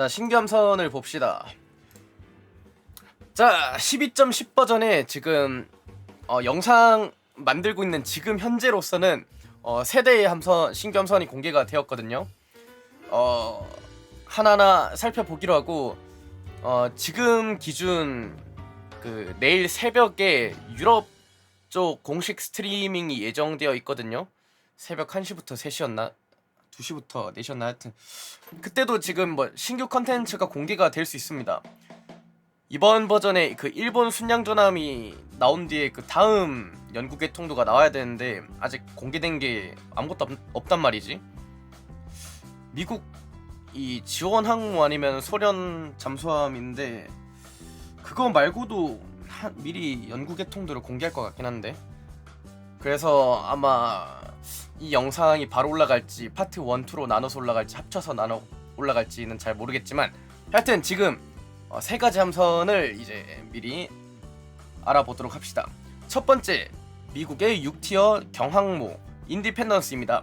자, 신규함선을 봅시다. 자, 12.10 버전에 지금 어, 영상 만들고 있는 지금 현재로서는 어, 세대의 함선 신규 함선이 공개가 되었거든요. 어, 하나하나 살펴보기로 하고 어, 지금 기준 그 내일 새벽에 유럽 쪽 공식 스트리밍이 예정되어 있거든요. 새벽 1시부터 3시였나? 2시부터 4시였나 하여튼 그때도 지금 뭐 신규 컨텐츠가 공개가 될 수 있습니다. 이번 버전에 그 일본 순양전함이 나온 뒤에 그 다음 연구계 통도가 나와야 되는데 아직 공개된 게 아무것도 없, 없단 말이지. 미국 이 지원 항모 아니면 소련 잠수함인데 그거 말고도 한, 미리 연구 계 통도를 공개할 것 같긴 한데 그래서 아마 이 영상이 바로 올라갈지 파트 1, 2로 나눠서 올라갈지 합쳐서 나눠 올라갈지는 잘 모르겠지만 하여튼 지금 어, 세 가지 함선을 이제 미리 알아보도록 합시다. 첫 번째 미국의 6티어 경항모 인디펜던스입니다.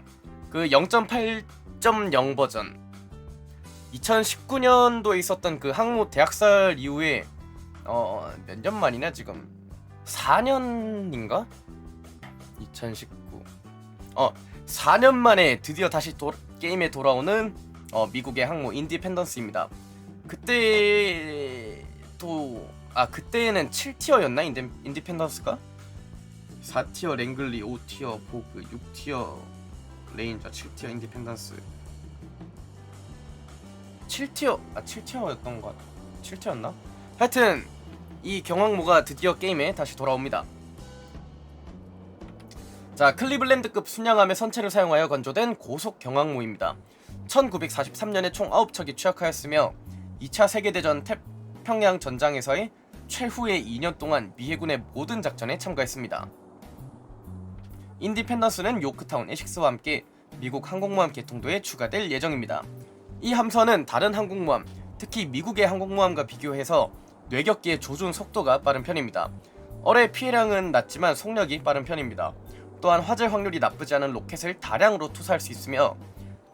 그 0.8.0 버전 2019년도에 있었던 그 항모 대학살 이후에 어 몇 년 만이냐 지금 4년인가? 2019. 어 4년 만에 드디어 다시 도, 게임에 돌아오는 어, 미국의 항모 인디펜던스입니다. 그때 또아 그때는 7티어였나 인디, 인디펜던스가? 4티어 랭글리, 5티어 보그, 6티어 레인저, 7티어 인디펜던스. 7티어 아 7티어였던 것 같아. 7티어였나? 하여튼 이 경항모가 드디어 게임에 다시 돌아옵니다. 자, 클리블랜드급 순양함의 선체를 사용하여 건조된 고속 경항모입니다. 1943년에 총 9척이 취약하였으며 2차 세계대전 태평양 전장에서의 최후의 2년 동안 미 해군의 모든 작전에 참가했습니다. 인디펜던스는 요크타운 에식스와 함께 미국 항공모함 개통도에 추가될 예정입니다. 이 함선은 다른 항공모함, 특히 미국의 항공모함과 비교해서 뇌격기의 조준 속도가 빠른 편입니다. 어뢰 피해량은 낮지만 속력이 빠른 편입니다. 또한 화재 확률이 나쁘지 않은 로켓을 다량으로 투사할 수 있으며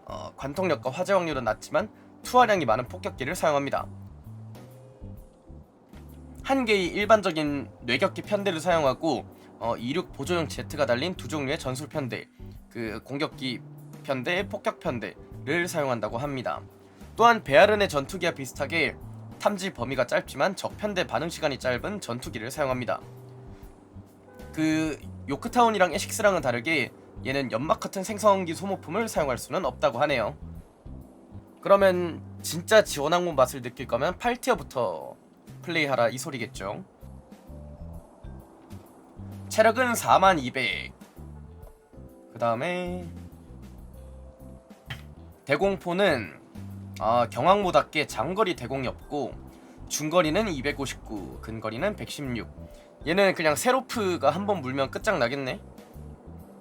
어, 관통력과 화재 확률은 낮지만 투하량이 많은 폭격기를 사용합니다. 한 개의 일반적인 뇌격기 편대를 사용하고 어, 이륙 보조용 제트가 달린 두 종류의 전술 편대, 그 공격기 편대, 폭격 편대를 사용한다고 합니다. 또한 베아른의 전투기와 비슷하게 탐지 범위가 짧지만 적 편대 반응 시간이 짧은 전투기를 사용합니다. 그 요크타운이랑 에식스랑은 다르게 얘는 연막 같은 생성기 소모품을 사용할 수는 없다고 하네요. 그러면 진짜 지원항모 맛을 느낄 거면 8티어부터 플레이하라 이 소리겠죠. 체력은 4200. 그 다음에 대공포는 아, 경항모답게 장거리 대공이 없고 중거리는 259, 근거리는 116. 얘는 그냥 세로프가 한 번 물면 끝장나겠네?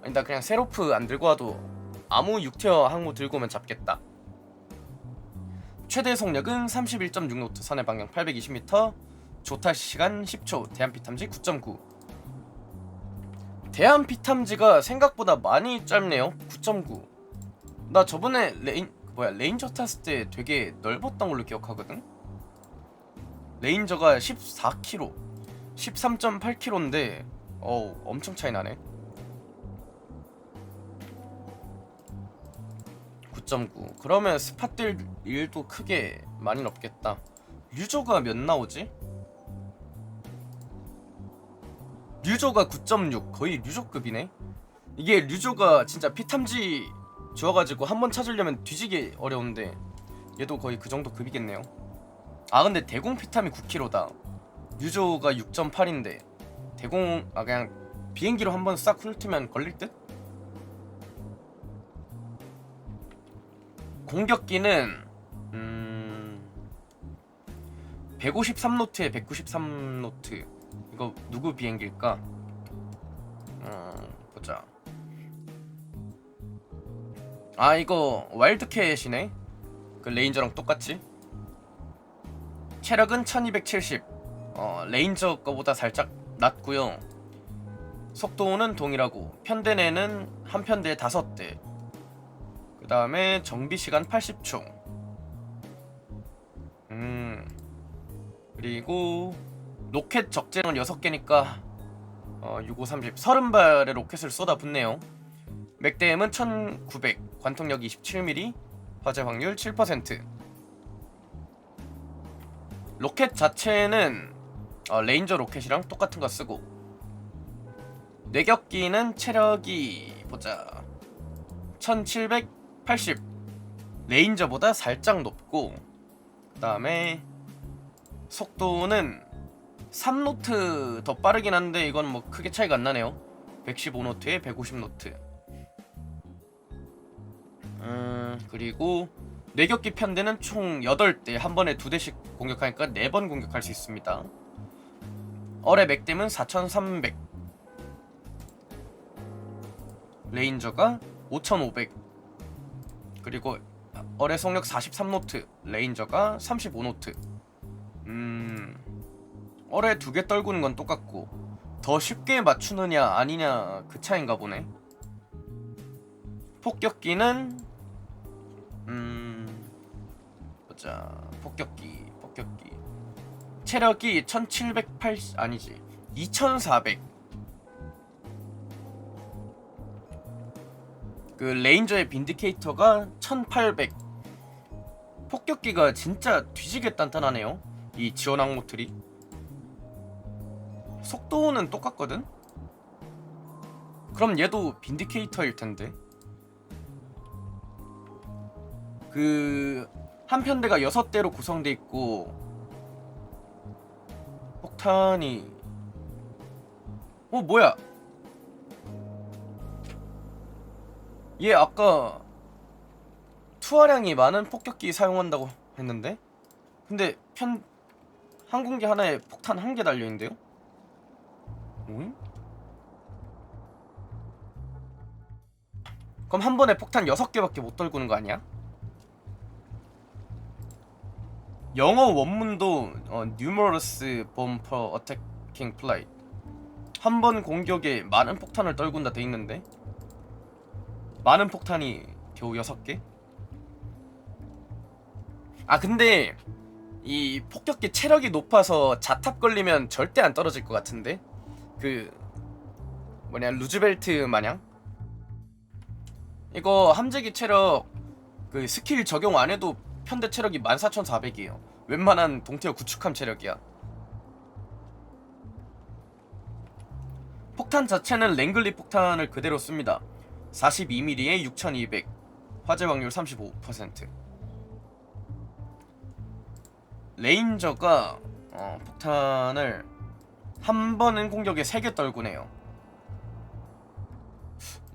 아니 나 그냥 세로프 안 들고 와도 아무 6티어 항모 들고 오면 잡겠다. 최대 속력은 31.6노트 선의 방향 820m 조타 시간 10초 대한 피 탐지 9.9 대한 피 탐지가 생각보다 많이 짧네요. 9.9나 저번에 레인 뭐야 레인저 탔을 때 되게 넓었던 걸로 기억하거든? 레인저가 14km 13.8km인데 어우 엄청 차이 나네. 9.9 그러면 스팟들 일도 크게 많이 없겠다. 류조가 몇 나오지? 류조가 9.6 거의 류조급이네. 이게 류조가 진짜 피탐지 주어가지고 한 번 찾으려면 뒤지기 어려운데 얘도 거의 그 정도 급이겠네요. 아 근데 대공 피탐이 9kg다 유조가 6.8인데 대공 아 그냥 비행기로 한번 싹 훑으면 걸릴 듯? 공격기는 음 153노트에 193노트. 이거 누구 비행기일까? 음 보자. 아 이거 와일드캣이네. 그 레인저랑 똑같이. 체력은 1270 어, 레인저 거보다 살짝 낮고요. 속도는 동일하고 편대 내는 한 편대에 다섯 대. 그 다음에 정비 시간 80초. 음 그리고 로켓 적재는 6개니까 어, 65, 30 30발의 로켓을 쏟아붓네요 맥대엠은 1900 관통력 27mm 화재 확률 7% 로켓 자체는 어, 레인저 로켓이랑 똑같은 거 쓰고. 뇌격기는 체력이 보자. 1780 레인저보다 살짝 높고 그 다음에 속도는 3노트 더 빠르긴 한데 이건 뭐 크게 차이가 안 나네요. 115노트에 150노트. 음 그리고 뇌격기 편대는 총 8대. 한 번에 두 대씩 공격하니까 4번 공격할 수 있습니다 어뢰 맥댐은 4300 레인저가 5500 그리고 어뢰 속력 43노트 레인저가 35노트. 음 어뢰 두 개 떨구는 건 똑같고 더 쉽게 맞추느냐 아니냐 그 차인가 보네. 폭격기는 음 보자. 폭격기 폭격기 체력이 1780 아니지 2400 그 레인저의 빈디케이터가 1800 폭격기가 진짜 뒤지게 단단하네요 이 지원 항모틀이. 속도는 똑같거든? 그럼 얘도 빈디케이터일 텐데. 그 한 편대가 여섯 대로 구성돼 있고 폭탄이 어 뭐야 얘 아까 투하량이 많은 폭격기 사용한다고 했는데 근데 편 항공기 하나에 폭탄 한 개 달려있는데요? 응? 그럼 한 번에 폭탄 6개밖에 못 떨구는 거 아니야? 영어 원문도 어, numerous bomb per attacking flight. 한 번 공격에 많은 폭탄을 떨군다 돼 있는데? 많은 폭탄이 겨우 6개? 아 근데 이 폭격기 체력이 높아서 자탑 걸리면 절대 안 떨어질 것 같은데? 그 뭐냐 루즈벨트 마냥? 이거 함재기 체력 그 스킬 적용 안 해도 편대 체력이 14,400이에요. 웬만한 동태어 구축함 체력이야. 폭탄 자체는 랭글리 폭탄을 그대로 씁니다. 42mm에 6200 화재 확률 35% 레인저가 어, 폭탄을 한 번은 공격에 3개 떨구네요.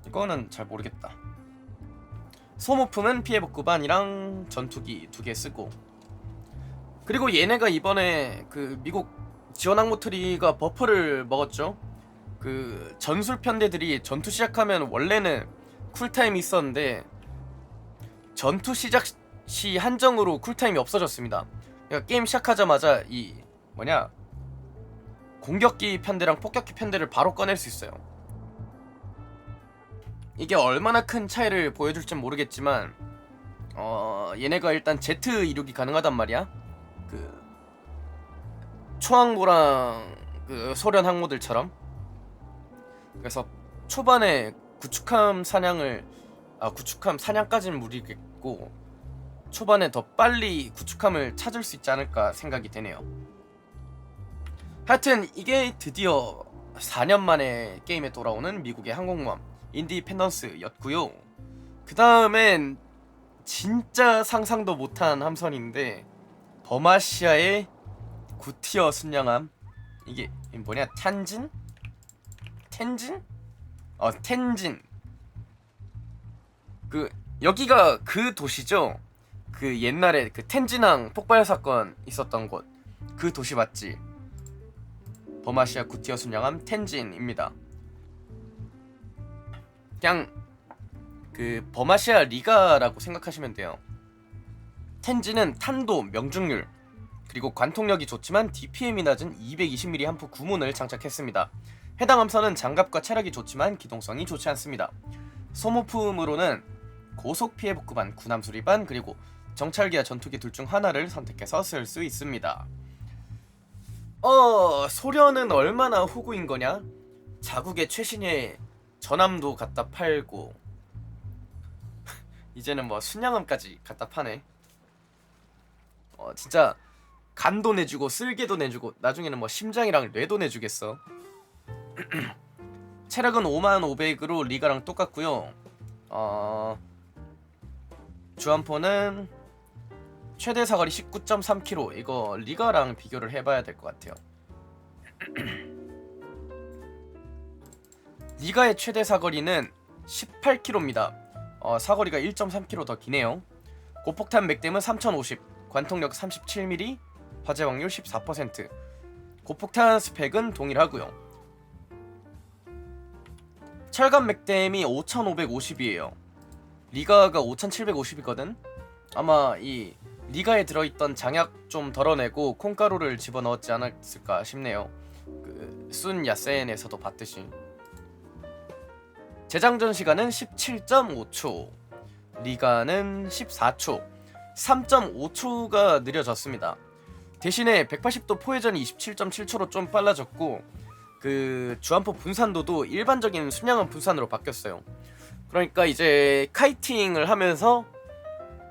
이거는 잘 모르겠다 소모품은 피해 복구반이랑 전투기 두 개 쓰고 그리고 얘네가 이번에 그 미국 지원 항모 트리가 버프를 먹었죠 그 전술 편대들이 전투 시작하면 원래는 쿨타임이 있었는데 전투 시작 시 한정으로 쿨타임이 없어졌습니다. 그러니까 게임 시작하자마자 이 뭐냐 공격기 편대랑 폭격기 편대를 바로 꺼낼 수 있어요. 이게 얼마나 큰 차이를 보여줄진 모르겠지만 어 얘네가 일단 제트 이륙이 가능하단 말이야. 그 초항모랑 그 소련 항모들처럼 그래서 초반에 구축함 사냥을 아 구축함 사냥까지는 무리겠고 초반에 더 빨리 구축함을 찾을 수 있지 않을까 생각이 되네요. 하여튼 이게 드디어 4년 만에 게임에 돌아오는 미국의 항공모함 인디펜던스였고요. 그 다음엔 진짜 상상도 못한 함선인데 버마시아의 구티어 순양함 이게 뭐냐 탄진? 텐진? 어 텐진 그 여기가 그 도시죠? 그 옛날에 그 텐진항 폭발 사건 있었던 곳 그 도시 맞지? 버마시아 구티어 순양함 텐진입니다. 그냥 그 버마시아 리가라고 생각하시면 돼요. 텐진은 탄도, 명중률 그리고 관통력이 좋지만 DPM이 낮은 220mm 한포 구문을 장착했습니다. 해당 함선은 장갑과 체력이 좋지만 기동성이 좋지 않습니다. 소모품으로는 고속 피해 복구반, 군함 수리반 그리고 정찰기와 전투기 둘 중 하나를 선택해서 쓸 수 있습니다. 어 소련은 얼마나 호구인 거냐? 자국의 최신의 전함도 갖다 팔고 이제는 뭐 순양함까지 갖다 파네. 어 진짜 간도 내주고 쓸개도 내주고 나중에는 뭐 심장이랑 뇌도 내주겠어. 체력은 5만 500으로 리가랑 똑같고요. 어 주한포는 최대 사거리 19.3km 이거 리가랑 비교를 해봐야 될 것 같아요. 리가의 최대 사거리는 18km입니다. 어, 사거리가 1.3km 더 기네요. 고폭탄 맥댐은 3050, 관통력 37mm, 화재 확률 14%. 고폭탄 스펙은 동일하고요. 철갑 맥댐이 5550이에요. 리가가 5750이거든. 아마 이 리가에 들어있던 장약 좀 덜어내고 콩가루를 집어넣었지 않았을까 싶네요. 그 순 야센에서도 봤듯이. 재장전 시간은 17.5초, 리가는 14초, 3.5초가 느려졌습니다. 대신에 180도 포회전이 27.7초로 좀 빨라졌고 그 주한포 분산도도 일반적인 순양함 분산으로 바뀌었어요. 그러니까 이제 카이팅을 하면서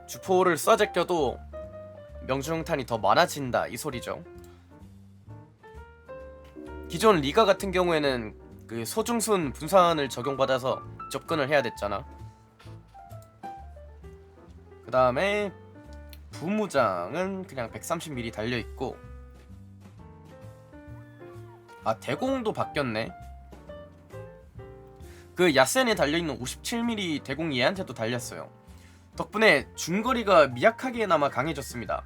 주포를 쏴 제껴도 명중탄이 더 많아진다 이 소리죠. 기존 리가 같은 경우에는 그 소중순 분산을 적용받아서 접근을 해야 됐잖아. 그 다음에 부무장은 그냥 130mm 달려 있고 아 대공도 바뀌었네. 그 야센에 달려 있는 57mm 대공 얘한테도 달렸어요. 덕분에 중거리가 미약하게나마 강해졌습니다.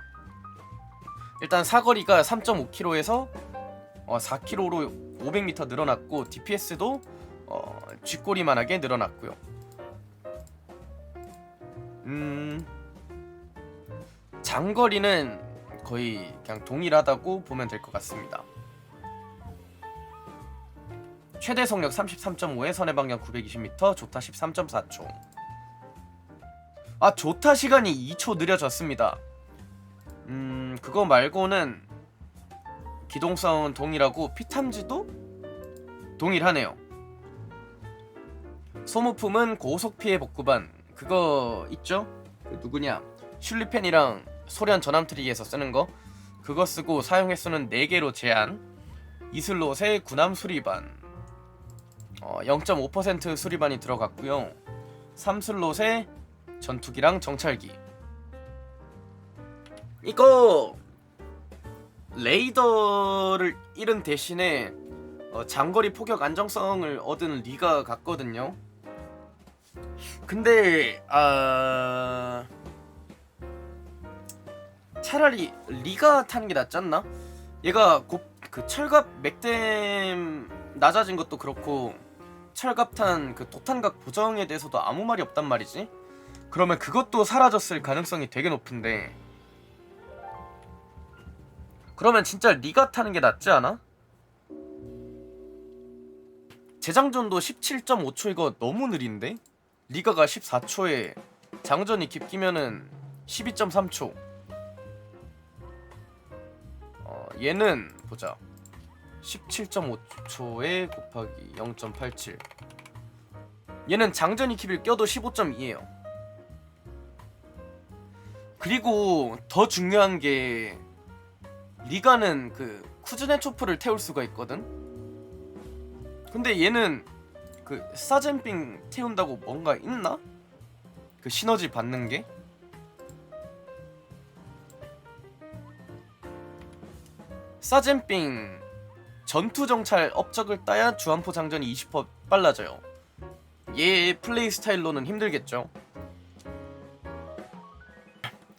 일단 사거리가 3.5km에서 어, 4km로 500m 늘어났고 DPS도 어, 쥐꼬리만하게 늘어났고요. 음 장거리는 거의 그냥 동일하다고 보면 될 것 같습니다. 최대 속력 33.5에 선해 방향 920m, 조타 13.4초. 아, 조타 시간이 2초 느려졌습니다. 음, 그거 말고는 기동성은 동일하고 피탐지도 동일하네요. 소모품은 고속 피해 복구반 그거 있죠? 그 누구냐? 슐리펜이랑 소련 전함 트릭에서 쓰는 거 그거 쓰고 사용 횟수는 4개로 제한 이슬롯의 군함 수리반 어, 0.5% 수리반이 들어갔고요 3슬롯에 전투기랑 정찰기 이거 레이더를 잃은 대신에 어, 장거리 포격 안정성을 얻은 리가 같거든요 근데 아... 차라리 리가 타는 게 낫지 않나? 얘가 곱, 그 철갑 맥댐 낮아진 것도 그렇고 철갑탄 그 도탄각 보정에 대해서도 아무 말이 없단 말이지. 그러면 그것도 사라졌을 가능성이 되게 높은데. 그러면 진짜 리가 타는 게 낫지 않아? 재장전도 17.5초 이거 너무 느린데? 리가가 14초에 장전이 깊기면은 12.3초. 어, 얘는 보자. 17.5초에 곱하기 0.87. 얘는 장전이 킵을 껴도 15.2예요. 그리고 더 중요한 게 리가는 그 쿠즈네초프를 태울 수가 있거든. 근데 얘는 그 사젠빙 태운다고 뭔가 있나? 그 시너지 받는 게? 사젠빙 전투 정찰 업적을 따야 주한포 장전이 20% 빨라져요. 얘 플레이 스타일로는 힘들겠죠.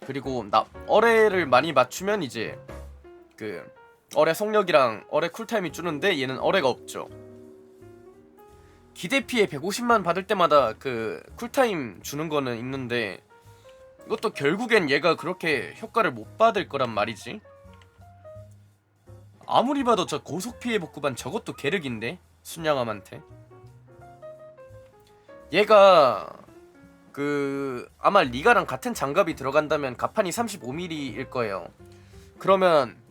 그리고 나 어뢰를 많이 맞추면 이제 그 어뢰 속력이랑 어뢰 쿨타임이 주는데 얘는 어뢰가 없죠. 기대 피해 150만 받을 때마다 그 쿨타임 주는 거는 있는데 이것도 결국엔 얘가 그렇게 효과를 못 받을 거란 말이지. 아무리 봐도 저 고속 피해 복구반 저것도 계륵인데 순양함한테. 얘가 그 아마 리가랑 같은 장갑이 들어간다면 가판이 35mm일 거예요. 그러면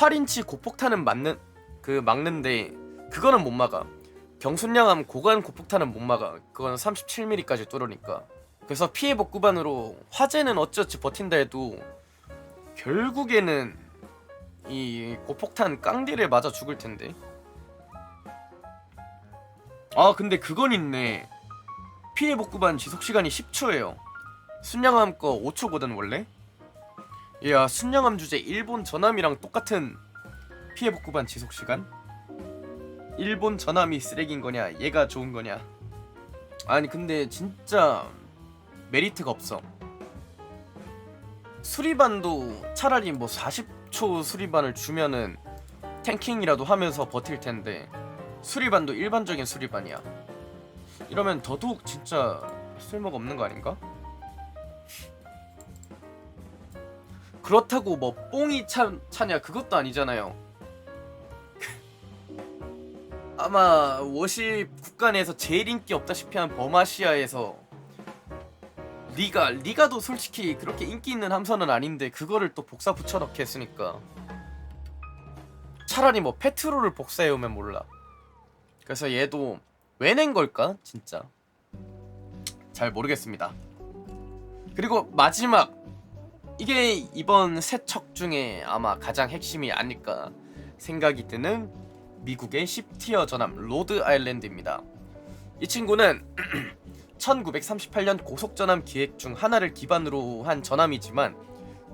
8인치 고폭탄은 맞는 그 막는데 그거는 못 막아. 경순량함 고관 고폭탄은 못 막아. 그건 37mm까지 뚫으니까. 그래서 피해 복구반으로 화재는 어찌어찌 버틴다 해도 결국에는 이 고폭탄 깡디를 맞아 죽을 텐데. 아 근데 그건 있네. 피해 복구반 지속 시간이 10초예요. 순양함 거 5초거든 원래. 이야 순양함 주제 일본 전함이랑 똑같은 피해 복구반 지속 시간? 일본 전함이 쓰레기인 거냐? 얘가 좋은 거냐? 아니 근데 진짜 메리트가 없어. 수리반도 차라리 뭐 40초 수리반을 주면은 탱킹이라도 하면서 버틸 텐데 수리반도 일반적인 수리반이야. 이러면 더더욱 진짜 쓸모가 없는 거 아닌가? 그렇다고 뭐 뽕이 차, 차냐 그것도 아니잖아요. 아마 워시 국가 내에서 제일 인기 없다시피 한 버마시아에서 리가 리가도 솔직히 그렇게 인기 있는 함선은 아닌데 그거를 또 복사 붙여넣기 했으니까 차라리 뭐 페트롤을 복사해오면 몰라. 그래서 얘도 왜 낸 걸까 진짜 잘 모르겠습니다. 그리고 마지막 이게 이번 세척 중에 아마 가장 핵심이 아닐까 생각이 드는 미국의 10티어 전함 로드 아일랜드입니다. 이 친구는 1938년 고속전함 기획 중 하나를 기반으로 한 전함이지만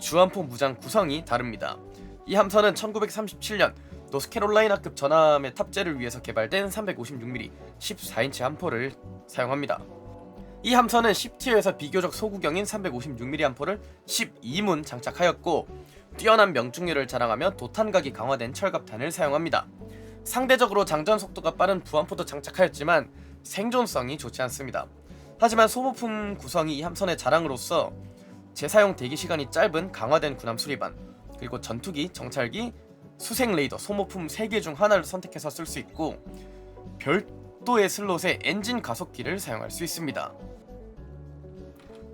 주함포 무장 구성이 다릅니다. 이 함선은 1937년 노스캐롤라이나급 전함의 탑재를 위해서 개발된 356mm 14인치 함포를 사용합니다. 이 함선은 10티어에서 비교적 소구경인 356mm 함포를 12문 장착하였고 뛰어난 명중률을 자랑하며 도탄각이 강화된 철갑탄을 사용합니다. 상대적으로 장전 속도가 빠른 부함포도 장착하였지만 생존성이 좋지 않습니다. 하지만 소모품 구성이 이 함선의 자랑으로서 재사용 대기 시간이 짧은 강화된 군함 수리반 그리고 전투기, 정찰기, 수색 레이더, 소모품 3개 중 하나를 선택해서 쓸 수 있고 별 도의 슬롯에 엔진 가속기를 사용할 수 있습니다.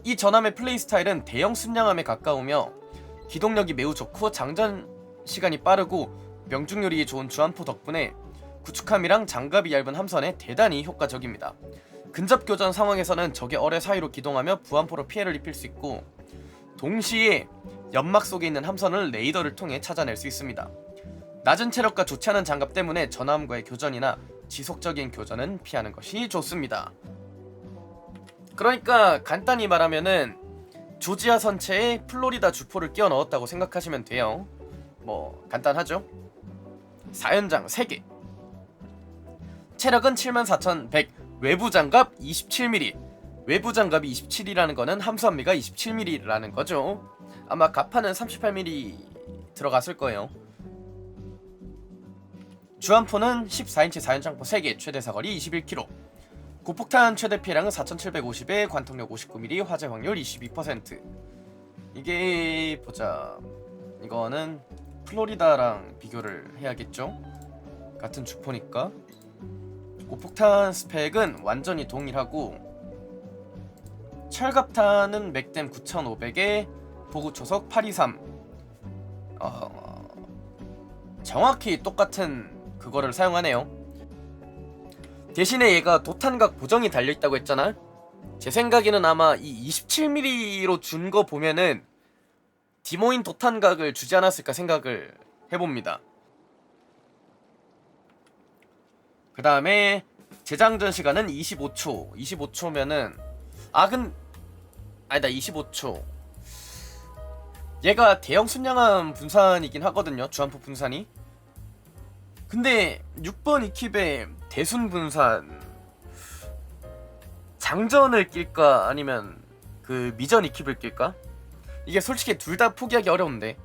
이 전함의 플레이 스타일은 대형 순양함에 가까우며 기동력이 매우 좋고 장전 시간이 빠르고 명중률이 좋은 주함포 덕분에 구축함이랑 장갑이 얇은 함선에 대단히 효과적입니다. 근접 교전 상황에서는 적의 어뢰 사이로 기동하며 부함포로 피해를 입힐 수 있고 동시에 연막 속에 있는 함선을 레이더를 통해 찾아낼 수 있습니다. 낮은 체력과 좋지 않은 장갑 때문에 전함과의 교전이나 지속적인 교전은 피하는 것이 좋습니다. 그러니까 간단히 말하면은 조지아 선체에 플로리다 주포를 끼워 넣었다고 생각하시면 돼요. 뭐 간단하죠? 사연장 3개. 체력은 74,100. 외부 장갑 27mm. 외부 장갑이 27이라는 거는 함수함미가 27mm라는 거죠. 아마 가판은 38mm 들어갔을 거예요. 주함포는 14인치 4연장포 3개, 최대 사거리 21km. 고폭탄 최대 피해량은 4,750에 관통력 59mm, 화재 확률 22%. 이게 보자. 이거는 플로리다랑 비교를 해야겠죠? 같은 주포니까. 고폭탄 스펙은 완전히 동일하고 철갑탄은 맥댐 9,500에 보구 초속 823. 어, 정확히 똑같은 그거를 사용하네요. 대신에 얘가 도탄각 보정이 달려있다고 했잖아? 제 생각에는 아마 이 27mm로 준 거 보면은 디모인 도탄각을 주지 않았을까 생각을 해봅니다. 그 다음에 재장전 시간은 25초. 25초면은 아근 아니다 25초. 얘가 대형 순양함 분산이긴 하거든요. 주한포 분산이. 근데 6번 이킵에 대순 분산 장전을 낄까 아니면 그 미전 이킵을 낄까? 이게 솔직히 둘 다 포기하기 어려운데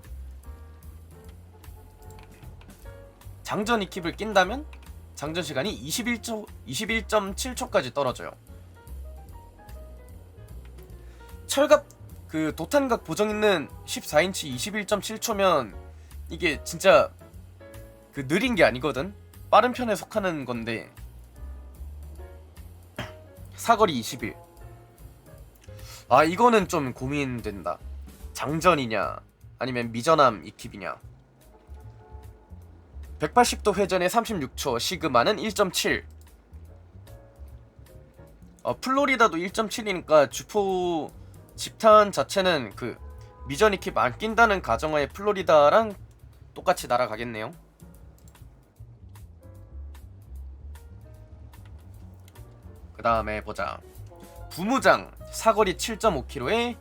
장전 이킵을 낀다면 장전 시간이 21초 21.7초까지 떨어져요. 철갑 그 도탄각 보정 있는 14인치 21.7초면 이게 진짜 그 느린 게 아니거든. 빠른 편에 속하는 건데 사거리 21. 아 이거는 좀 고민된다. 장전이냐 아니면 미전함 이킵이냐. 180도 회전에 36초, 시그마는 1.7. 어, 플로리다도 1.7이니까 주포 집탄 자체는 그 미전 이킵 안 낀다는 가정하에 플로리다랑 똑같이 날아가겠네요. 그 다음에 보자. 부무장 사거리 7.5km에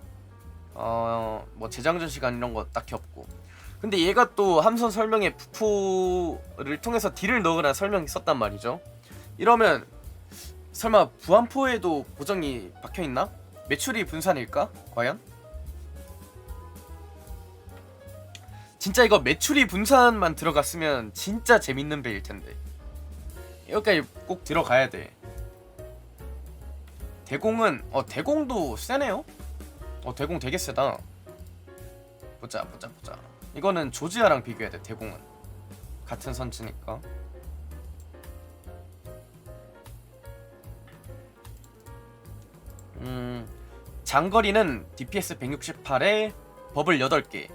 어뭐 재장전 시간 이런 거 딱히 없고. 근데 얘가 또 함선 설명에 부포를 통해서 딜을 넣으라 설명이 썼단 말이죠. 이러면 설마 부안포에도 보정이 박혀 있나? 매출이 분산일까? 과연? 진짜 이거 매출이 분산만 들어갔으면 진짜 재밌는 배일 텐데. 여기까지 꼭 들어가야 돼. 대공은 어 대공도 세네요. 어 대공 되게 세다. 보자 보자 보자. 이거는 조지아랑 비교해야 돼. 대공은 같은 선지니까. 음 장거리는 DPS 168에 버블 8개.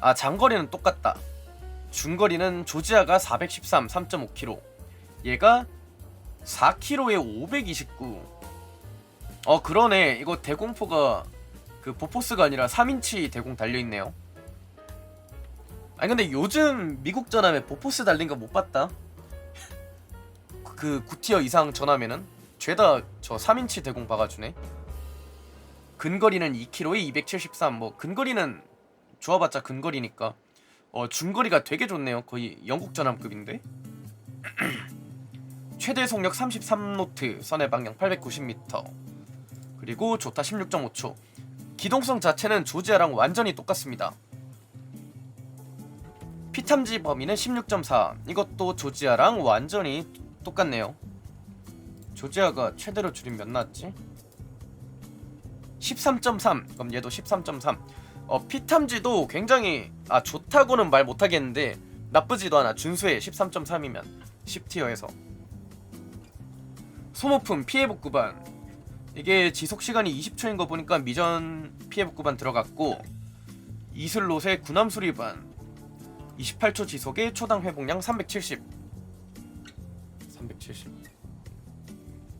아 장거리는 똑같다. 중거리는 조지아가 413 3.5km. 얘가 4km에 529. 어 그러네. 이거 대공포가 그 보포스가 아니라 3인치 대공 달려 있네요. 아니 근데 요즘 미국 전함에 보포스 달린 거 못 봤다. 그 9티어 이상 전함에는 죄다 저 3인치 대공 박아주네. 근거리는 2km에 273. 뭐 근거리는 좋아봤자 근거리니까. 어 중거리가 되게 좋네요. 거의 영국 전함급인데. 최대 속력 33노트, 선의 방향 890m. 그리고 조타 16.5초. 기동성 자체는 조지아랑 완전히 똑같습니다. 피탐지 범위는 16.4. 이것도 조지아랑 완전히 똑같네요. 조지아가 최대로 줄임 몇 나왔지? 13.3. 그럼 얘도 13.3. 어, 피탐지도 굉장히 아 좋다고는 말 못하겠는데 나쁘지도 않아. 준수해 13.3이면 10티어에서. 소모품 피해복 구반 이게 지속 시간이 20초인 거 보니까 미전 피해복 구반 들어갔고 이슬롯의 군함 수리반. 28초 지속에 초당 회복량 370 370아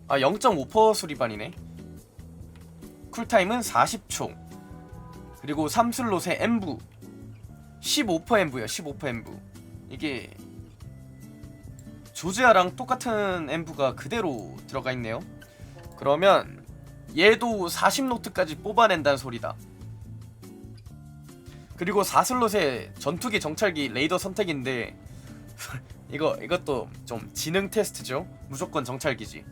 0.5% 수리반이네. 쿨타임은 40초. 그리고 3슬롯의 엠부 15% 엠부야 15% 엠부 이게 조지아랑 똑같은 엠부가 그대로 들어가 있네요. 그러면 얘도 40노트까지 뽑아낸다는 소리다. 그리고 4슬롯의 전투기 정찰기 레이더 선택인데 이거 이것도 좀 지능 테스트죠. 무조건 정찰기지.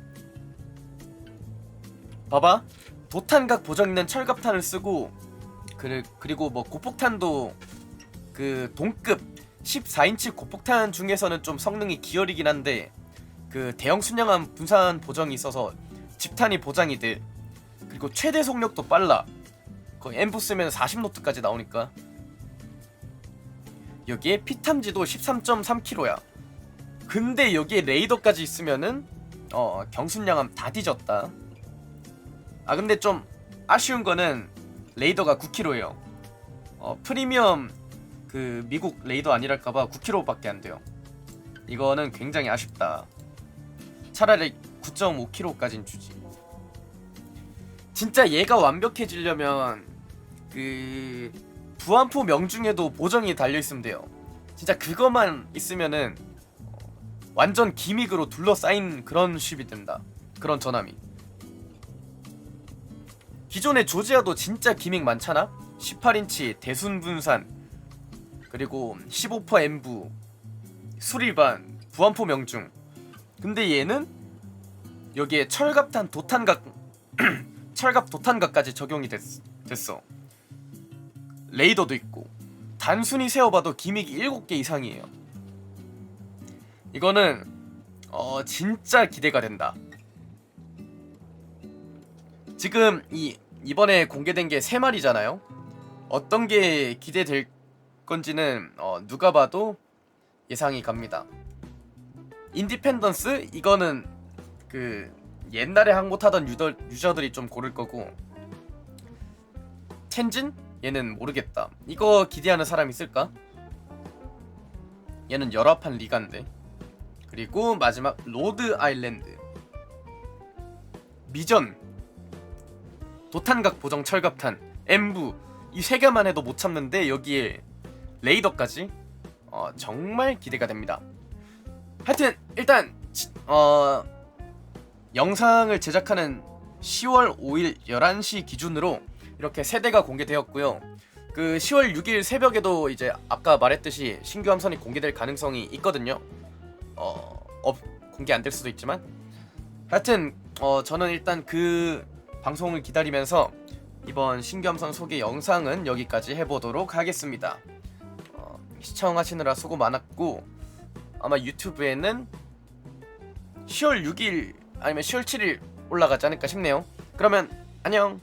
봐봐. 도탄각 보정 있는 철갑탄을 쓰고 그리, 그리고 뭐 고폭탄도 그 동급 14인치 고폭탄 중에서는 좀 성능이 기혈이긴 한데 그 대형 순양함 분산 보정이 있어서 집탄이 보장이 돼. 그리고 최대 속력도 빨라. 거의 엠부 쓰면 40노트까지 나오니까. 여기에 피탐지도 13.3kg야. 근데 여기에 레이더까지 있으면은 어 경순양함 다 뒤졌다. 아 근데 좀 아쉬운 거는 레이더가 9kg예요. 어 프리미엄 그 미국 레이더 아니랄까봐 9kg밖에 안 돼요. 이거는 굉장히 아쉽다. 차라리 9.5kg까진 주지. 진짜 얘가 완벽해지려면 그 부안포 명중에도 보정이 달려 있으면 돼요. 진짜 그것만 있으면은 완전 기믹으로 둘러싸인 그런 쉽이 된다. 그런 전함이. 기존의 조지아도 진짜 기믹 많잖아. 18인치 대순 분산 그리고 15% 엠부 수리반 부안포 명중. 근데 얘는 여기에 철갑탄 도탄각 철갑 도탄각까지 적용이 됐, 됐어. 레이더도 있고. 단순히 세어봐도 기믹이 7개 이상이에요. 이거는 어 진짜 기대가 된다. 지금 이 이번에 공개된 게 3마리잖아요. 어떤 게 기대될 건지는 어, 누가 봐도 예상이 갑니다. 인디펜던스 이거는 그 옛날에 항 못하던 유저, 유저들이 좀 고를 거고 텐진? 얘는 모르겠다 이거 기대하는 사람 있을까? 얘는 열화판 리가인데 그리고 마지막 로드 아일랜드 미전 도탄각 보정 철갑탄 엠부 이 세 개만 해도 못 참는데 여기에 레이더까지 어, 정말 기대가 됩니다 하여튼 일단 지- 어 영상을 제작하는 10월 5일 11시 기준으로 이렇게 세 대가 공개되었고요. 그 10월 6일 새벽에도 이제 아까 말했듯이 신규 함선이 공개될 가능성이 있거든요. 어, 업, 공개 안 될 수도 있지만 하여튼 어, 저는 일단 그 방송을 기다리면서 이번 신규 함선 소개 영상은 여기까지 해보도록 하겠습니다. 어, 시청하시느라 수고 많았고 아마 유튜브에는 10월 6일 아니면 10월 7일 올라가지 않을까 싶네요. 그러면 안녕.